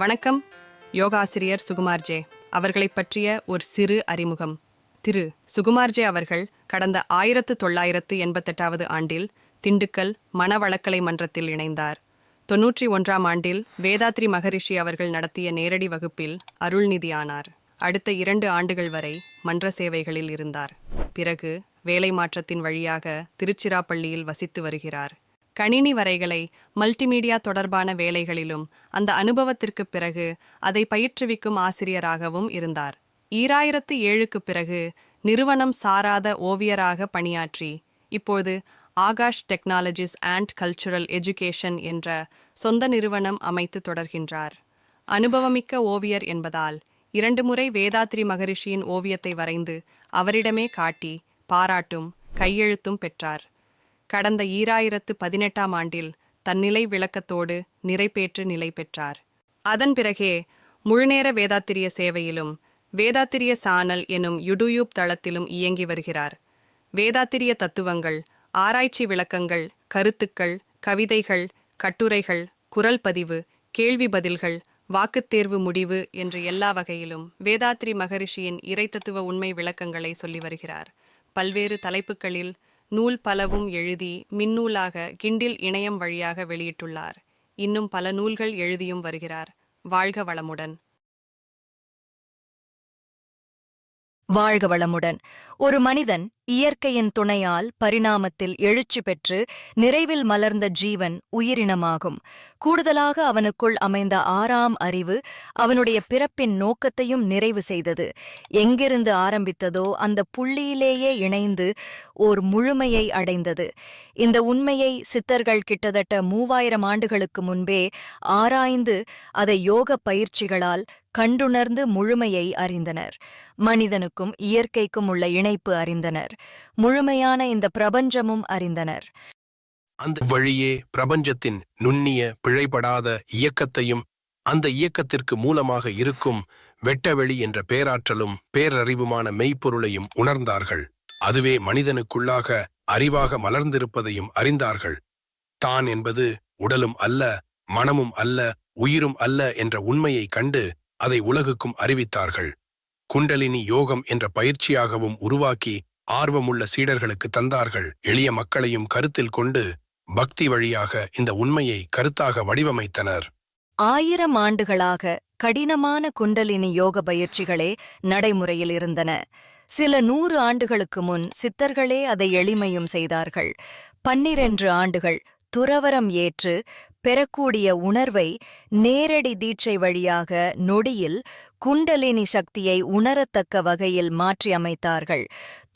வணக்கம். யோகாசிரியர் சுகுமார் ஜே. அவர்களைப் பற்றிய ஒரு சிறு அறிமுகம். திரு. சுகுமார் ஜே அவர்கள் கடந்த ஆயிரத்து தொள்ளாயிரத்து எண்பத்தெட்டாவது ஆண்டில் திண்டுக்கல் மனவளக்கலை மன்றத்தில் இணைந்தார். தொன்னூற்றி ஒன்றாம் ஆண்டில் வேதாத்ரி மகரிஷி அவர்கள் நடத்திய நேரடி வகுப்பில் அருள்நிதியானார். அடுத்த இரண்டு ஆண்டுகள் வரை மன்ற சேவைகளில் இருந்தார். பிறகு வேலை மாற்றத்தின் வழியாக திருச்சிராப்பள்ளியில் வசித்து வருகிறார். கணினி வரைகளை மல்டிமீடியா தொடர்பான வேலைகளிலும் அந்த அனுபவத்திற்குப் பிறகு அதை பயிற்றுவிக்கும் ஆசிரியராகவும் இருந்தார். ஈராயிரத்து ஏழுக்குப் பிறகு நிறுவனம் சாராத ஓவியராக பணியாற்றி இப்போது Akash technologies and cultural education என்ற சொந்த நிறுவனம் அமைத்து தொடர்கின்றார். அனுபவமிக்க ஓவியர் என்பதால் இரண்டு முறை வேதாத்ரி மகரிஷியின் ஓவியத்தை வரைந்து அவரிடமே காட்டி பாராட்டும் கையெழுத்தும் பெற்றார். கடந்த ஈராயிரத்து பதினெட்டாம் ஆண்டில் தன்னிலை விளக்கத்தோடு நிறைவேற்று நிலை பெற்றார். அதன் பிறகே முழுநேர வேதாத்திரிய சேவையிலும் வேதாத்திரிய சானல் எனும் யுடுயூப் தளத்திலும் இயங்கி வருகிறார். வேதாத்திரிய தத்துவங்கள் ஆராய்ச்சி விளக்கங்கள் கருத்துக்கள் கவிதைகள் கட்டுரைகள் குரல் பதிவு கேள்வி பதில்கள் வாக்குத்தேர்வு முடிவு என்று எல்லா வகையிலும் வேதாத்ரி மகரிஷியின் இறைத்தத்துவ உண்மை விளக்கங்களை சொல்லி வருகிறார். பல்வேறு தலைப்புகளில் நூல் பலவும் எழுதி மின்னூலாக கிண்டில் இணையம் வழியாக வெளியிட்டுள்ளார். இன்னும் பல நூல்கள் எழுதியும் வருகிறார். வாழ்க வளமுடன். வாழ்க வளமுடன். ஒரு மனிதன் இயற்கையின் துணையால் பரிணாமத்தில் எழுச்சி பெற்று நிறைவில் மலர்ந்த ஜீவன் உயிரினமாகும். கூடுதலாக அவனுக்குள் அமைந்த ஆறாம் அறிவு அவனுடைய பிறப்பின் நோக்கத்தையும் நிறைவு செய்தது. எங்கிருந்து ஆரம்பித்ததோ அந்த புள்ளியிலேயே இணைந்து ஓர் முழுமையை அடைந்தது. இந்த உண்மையை சித்தர்கள் கிட்டத்தட்ட மூவாயிரம் ஆண்டுகளுக்கு முன்பே ஆராய்ந்து அதை யோக பயிற்சிகளால் கண்டுணர்ந்து முழுமையை அறிந்தனர். மனிதனுக்கும் இயற்கைக்கும் உள்ள இணைப்பு அறிந்தனர். முழுமையான இந்த பிரபஞ்சமும் அறிந்தனர். அந்த வழியே பிரபஞ்சத்தின் நுண்ணிய பிழைபடாத இயக்கத்தையும் அந்த இயக்கத்திற்கு மூலமாக இருக்கும் வெட்டவெளி என்ற பேராற்றலும் பேரறிவுமான மெய்ப்பொருளையும் உணர்ந்தார்கள். அதுவே மனிதனுக்குள்ளாக அறிவாக மலர்ந்திருப்பதையும் அறிந்தார்கள். தான் என்பது உடலும் அல்ல மனமும் அல்ல உயிரும் அல்ல என்ற உண்மையை கண்டு அதை உலகுக்கும் அறிவித்தார்கள். குண்டலினி யோகம் என்ற பயிற்சியாகவும் உருவாக்கி ஆர்வமுள்ள சீடர்களுக்கு தந்தார்கள். எளிய மக்களையும் கருத்தில் கொண்டு பக்தி வழியாக இந்த உண்மையை கருத்தாக வடிவமைத்தனர். ஆயிரம் ஆண்டுகளாக கடினமான குண்டலினி யோக பயிற்சிகளே நடைமுறையில் இருந்தன. சில நூறு ஆண்டுகளுக்கு முன் சித்தர்களே அதை எளிமையும் செய்தார்கள். பன்னிரண்டு ஆண்டுகள் துறவரம் ஏற்று பெறக்கூடிய உணர்வை நேரடி தீட்சை வழியாக நொடியில் குண்டலினி சக்தியை உணரத்தக்க வகையில் மாற்றியமைத்தார்கள்.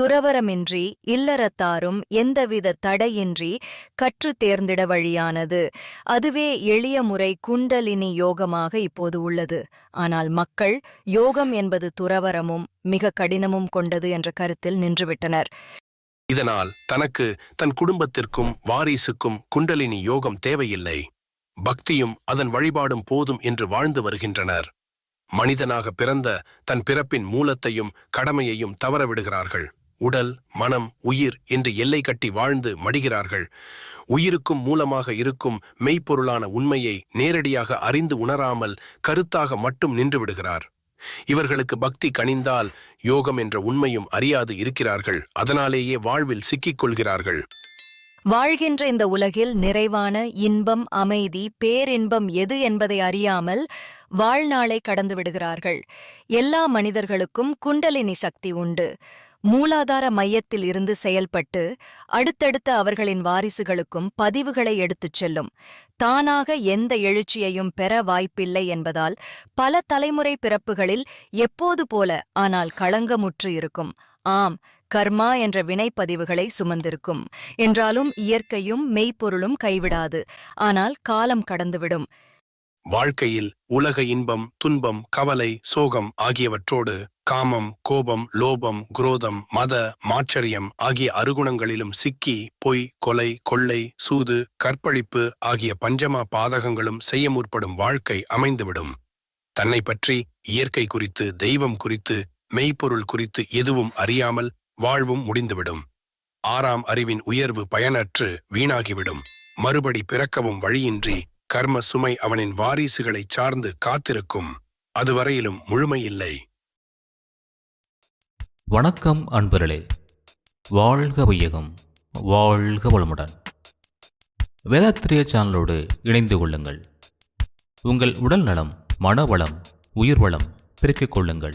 துறவரமின்றி இல்லறத்தாரும் எந்தவித தடையின்றி கற்றுத் தேர்ந்திட வழியானது. அதுவே எளிய முறை குண்டலினி யோகமாக இப்போது உள்ளது. ஆனால் மக்கள் யோகம் என்பது துறவரமும் மிக கடினமும் கொண்டது என்ற கருத்தில் நின்றுவிட்டனர். இதனால் தனக்கு தன் குடும்பத்திற்கும் வாரிசுக்கும் குண்டலினி யோகம் தேவையில்லை. பக்தியும் அதன் வழிபாடும் போதும் என்று வாழ்ந்து வருகின்றனர். மனிதனாக பிறந்த தன் பிறப்பின் மூலத்தையும் கடமையையும் தவறவிடுகிறார்கள். உடல் மனம் உயிர் என்று எல்லை கட்டி வாழ்ந்து மடிகிறார்கள். உயிருக்கும் மூலமாக இருக்கும் மெய்ப்பொருளான உண்மையை நேரடியாக அறிந்து உணராமல் கருத்தாக மட்டும் நின்று விடுகிறார் இவர்களுக்கு பக்தி கனிந்தால் யோகம் என்ற உண்மையும் அறியாது இருக்கிறார்கள். அதனாலேயே வாழ்வில் சிக்கிக் கொள்கிறார்கள். வாழ்கின்ற இந்த உலகில் நிறைவான இன்பம் அமைதி பேரின்பம் எது என்பதை அறியாமல் வாழ்நாளை கடந்து விடுகிறார்கள். எல்லா மனிதர்களுக்கும் குண்டலினி சக்தி உண்டு. மூலாதார மையத்தில் இருந்து செயல்பட்டு அடுத்தடுத்த அவர்களின் வாரிசுகளுக்கும் பதிவுகளை எடுத்துச் செல்லும். தானாக எந்த எழுச்சியையும் பெற வாய்ப்பில்லை என்பதால் பல தலைமுறை பிறப்புகளில் எப்போது போல ஆனால் களங்கமுற்று இருக்கும். ஆம் கர்மா என்ற வினைப்பதிவுகளை சுமந்திருக்கும். என்றாலும் இயற்கையும் மெய்ப்பொருளும் கைவிடாது. ஆனால் காலம் கடந்துவிடும். வாழ்க்கையில் உலக இன்பம் துன்பம் கவலை சோகம் ஆகியவற்றோடு காமம் கோபம் லோபம் குரோதம் மத மாச்சரியம் ஆகிய அருகுணங்களிலும் சிக்கி பொய் கொலை கொள்ளை சூது கற்பழிப்பு ஆகிய பஞ்சமா பாதகங்களும் செய்ய முற்படும் வாழ்க்கை அமைந்துவிடும். தன்னை பற்றி இயற்கை குறித்து தெய்வம் குறித்து மெய்ப்பொருள் குறித்து எதுவும் அறியாமல் வாழ்வும் முடிந்துவிடும். ஆறாம் அறிவின் உயர்வு பயனற்று வீணாகிவிடும். மறுபடி பிறக்கவும் வழியின்றி கர்ம சுமை அவனின் வாரிசுகளைச் சார்ந்து காத்திருக்கும். அதுவரையிலும் முழுமையில்லை. வணக்கம் அன்பர்களே. வாழ்க வையகம் வாழ்க வளமுடன். வேதாத்திரிய சேனலோடு இணைந்து கொள்ளுங்கள். உங்கள் உடல் நலம் மனவளம் உயிர் வளம் பெருக்கிக் கொள்ளுங்கள்.